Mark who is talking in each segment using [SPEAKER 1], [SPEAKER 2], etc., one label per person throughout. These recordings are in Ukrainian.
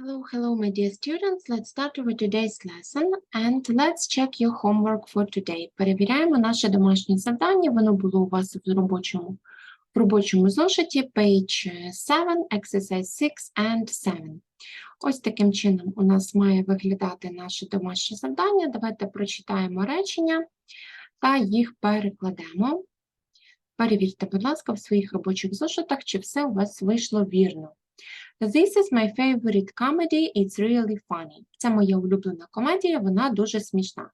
[SPEAKER 1] Hello, hello, my dear students. Let's start with today's lesson and let's check your homework for today. Перевіряємо наше домашнє завдання. Воно було у вас в робочому, в робочому зошиті, page 7, exercise 6 and 7. Ось таким чином у нас має виглядати наше домашнє завдання. Давайте прочитаємо речення та їх перекладемо. Перевірте, будь ласка, в своїх робочих зошитах, чи все у вас вийшло вірно. This is my favorite comedy, it's really funny. Це моя улюблена комедія, вона дуже смішна.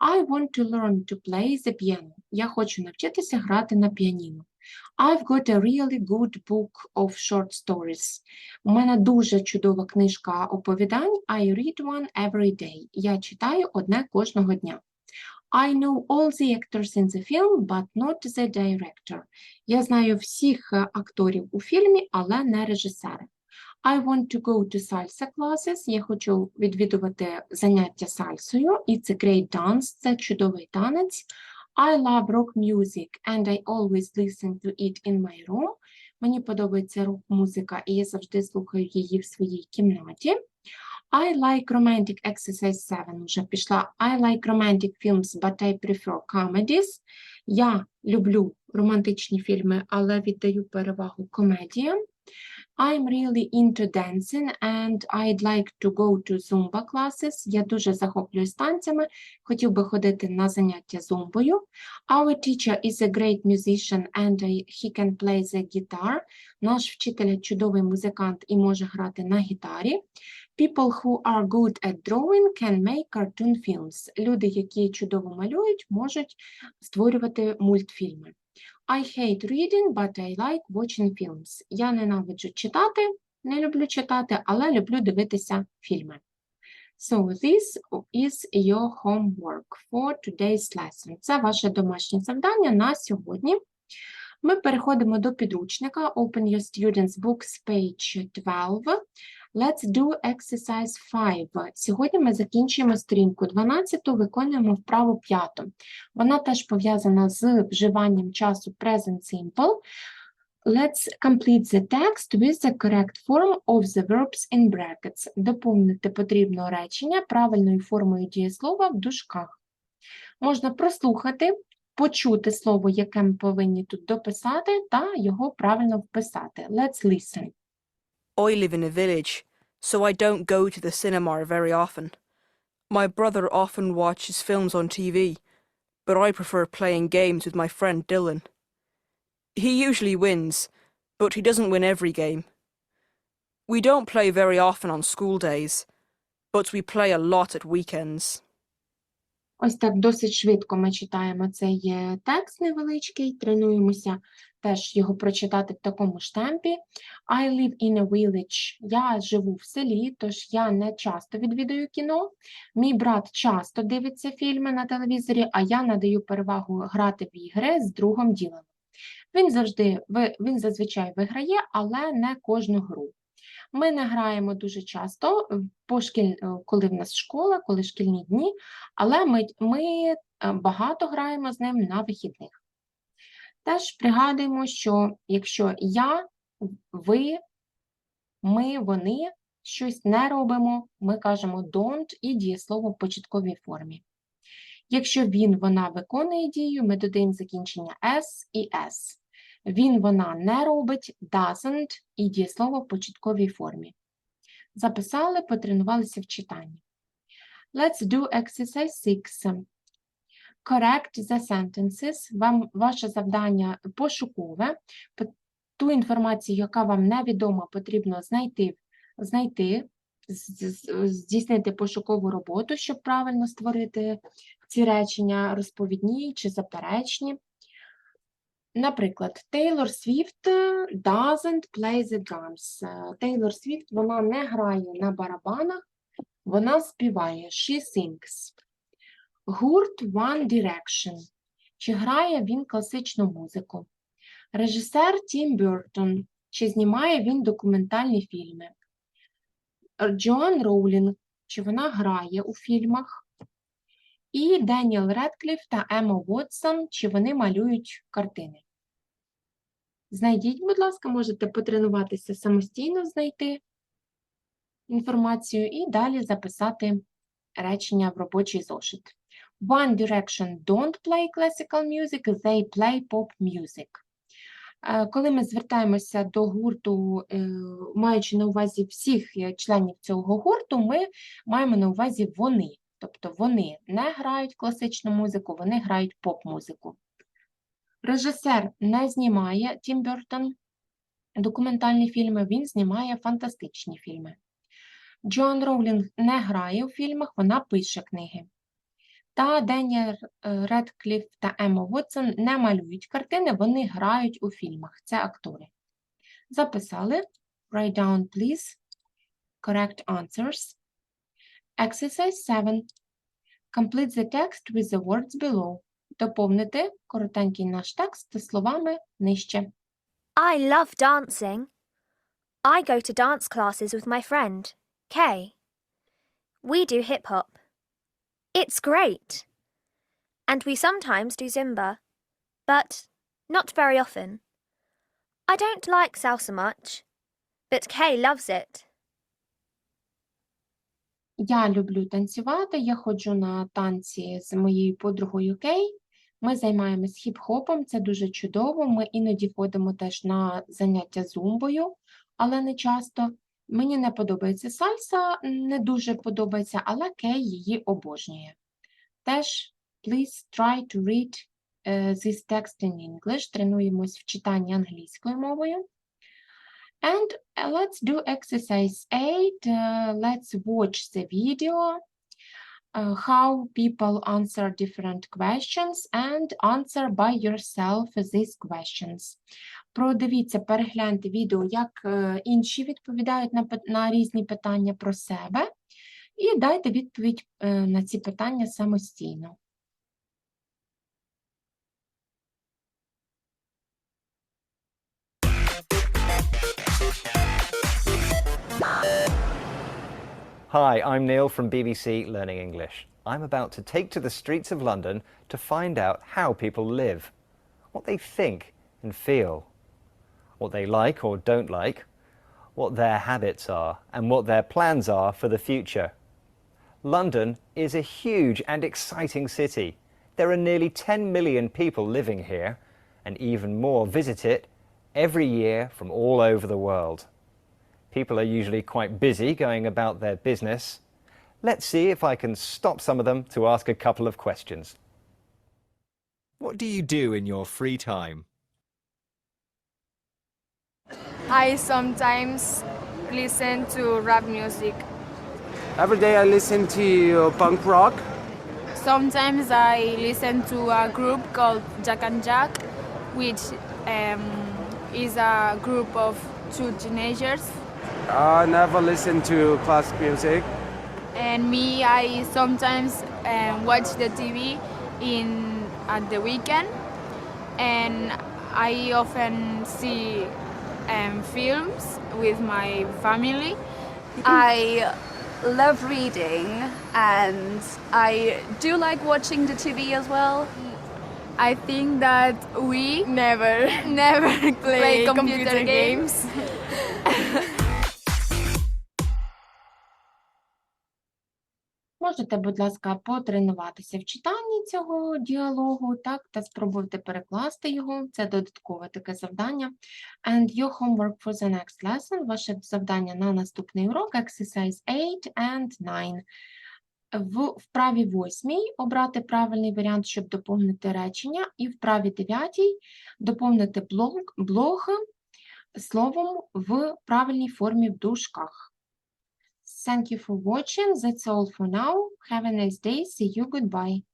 [SPEAKER 1] I want to learn to play the piano. Я хочу навчитися грати на піаніно. I've got a really good book of short stories. У мене дуже чудова книжка оповідань. I read one every day. Я читаю одне кожного дня. I know all the actors in the film, but not the director. Я знаю всіх е, акторів у фільмі, але не режисера. I want to go to salsa classes. Я хочу відвідувати заняття сальсою. It's a great dance. Це чудовий танець. I love rock music and I always listen to it in my room. Мені подобається рок-музика, і я завжди слухаю її в своїй кімнаті. I like romantic exercise 7. вже пішла. I like romantic films, but I prefer comedies. Я люблю романтичні фільми, але віддаю перевагу комедіям. I'm really into dancing and I'd like to go to Zumba classes. Я дуже захоплююсь танцями, хотів би ходити на заняття зумбою. Our teacher is a great musician and he can play the guitar. Наш вчитель чудовий музикант і може грати на гітарі. People who are good at drawing can make cartoon films. Люди, які чудово малюють, можуть створювати мультфільми. I hate reading, but I like watching films. Я ненавиджу читати, не люблю читати, але люблю дивитися фільми. So this is your homework for today's lesson. Це ваше домашнє завдання на сьогодні. Ми переходимо до підручника. Open your students books, page 12. Let's do exercise 5. Сьогодні ми закінчуємо сторінку 12, виконуємо вправу 5. Вона теж пов'язана з вживанням часу present simple. Let's complete the text with the correct form of the verbs in brackets. Доповнити потрібно речення правильною формою дієслова в дужках. Можна прослухати, почути слово, яке ми повинні тут дописати, та його правильно вписати. Let's listen.
[SPEAKER 2] I live in a village, so I don't go to the cinema very often. My brother often watches films on TV, but I prefer playing games with my friend Dylan. He usually wins, but he doesn't win every game. We don't play very often on school days, but we play a lot at weekends.
[SPEAKER 1] Ось так досить швидко ми читаємо цей е, текст невеличкий, тренуємося теж його прочитати в такому ж темпі. I live in a village. Я живу в селі, тож я не часто відвідую кіно. Мій брат часто дивиться фільми на телевізорі, а я надаю перевагу грати в ігри з другом ділом. Він завжди він зазвичай виграє, але не кожну гру. Ми не граємо дуже часто, шкіль... е, коли в нас школа, коли шкільні дні, але ми, ми е, багато граємо з ним на вихідних. Теж пригадуємо, що якщо я, ви, ми, вони щось не робимо, ми кажемо don't і дієслово в початковій формі. Якщо він, вона виконує дію, ми додаємо закінчення s і s. Він, вона не робить, doesn't і дієслово в початковій формі. Записали, потренувалися в читанні. Let's do exercise 6. Correct the sentences. Вам ваше завдання пошукове. Ту інформацію, яка вам невідома, потрібно знайти, знайти, здійснити пошукову роботу, щоб правильно створити ці речення, розповідні чи заперечні. Наприклад, Swift е, doesn't play the drums. Taylor Swift, вона не грає на барабанах, вона співає. She sings. Гурт One Direction. Чи грає він класичну музику? Режисер Тім Бертон. Чи знімає він документальні фільми? Джоан Роулінг. Чи вона грає у фільмах? І Деніел Редкліф та Емма Вотсон. Чи вони малюють картини? Знайдіть, будь ласка, можете потренуватися самостійно знайти. інформацію і далі записати речення в робочий зошит. One Direction don't play classical music, they play pop music. Е, Коли ми звертаємося до гурту, е, маючи на увазі всіх е, членів цього гурту, ми маємо на увазі вони. Тобто вони не грають класичну музику, вони грають поп-музику. Режисер не знімає Тім Бертон документальні фільми, він знімає фантастичні фільми. Джоан Роулінг не грає у фільмах, вона пише книги. Та Деніел е, Редкліф та Емма Вотсон не малюють картини, вони грають у фільмах. Це актори. Записали. Write down, please. Correct answers. Exercise 7. Complete the text with the words below. Доповнити коротенький наш текст словами нижче.
[SPEAKER 3] I love dancing. I go to dance classes with my friend, Kay. We do hip hop. It's great. And we sometimes do Zumba, but not very often. I don't like salsa much, but Kay loves it.
[SPEAKER 1] Я люблю танцювати, я ходжу на танці з моєю подругою Кей. Ми займаємось хіп-хопом, це дуже чудово. Ми іноді ходимо теж на заняття зумбою, але не часто. Мені не подобається сальса, не дуже подобається, але Кей її обожнює. Теж, please try to read е, this text in English. Тренуємось в читанні англійською мовою. And uh, let's do exercise 8. Uh, let's watch the video, how people answer different questions and answer by yourself these questions. Продивіться, перегляньте відео, як е, інші відповідають на, на різні питання про себе, і дайте відповідь е, на ці питання самостійно.
[SPEAKER 4] Hi, I'm Neil from BBC Learning English. I'm about to take to the streets of London to find out how people live, what they think and feel, what they like or don't like, what their habits are, and what their plans are for the future. London is a huge and exciting city. There are nearly 10 million people living here, and even more visit it every year from all over the world. People are usually quite busy going about their business. Let's see if I can stop some of them to ask a couple of questions.
[SPEAKER 5] What do you do in your free time?
[SPEAKER 6] I sometimes listen to rap music.
[SPEAKER 7] Every day I listen to punk rock.
[SPEAKER 6] Sometimes I listen to a group called Jack and Jack, which um, is a group of two teenagers.
[SPEAKER 7] I never listen to classic music.
[SPEAKER 6] And me, I sometimes um, watch the TV in at the weekend, and I often see um, films with my family.
[SPEAKER 8] I love reading and I do like watching the TV as well.
[SPEAKER 6] I think that we never, never play,
[SPEAKER 8] Play
[SPEAKER 6] computer,
[SPEAKER 8] computer
[SPEAKER 6] games.
[SPEAKER 1] Можете, будь ласка, потренуватися в читанні цього діалогу, так, та спробувати перекласти його. Це додаткове таке завдання. And your homework for the next lesson, ваше завдання на наступний урок, exercise 8 and 9. В вправі 8 обрати правильний варіант, щоб доповнити речення, і в вправі 9 доповнити блок, блок словом в правильній формі в дужках. Thank you for watching. That's all for now. Have a nice day. See you. Goodbye.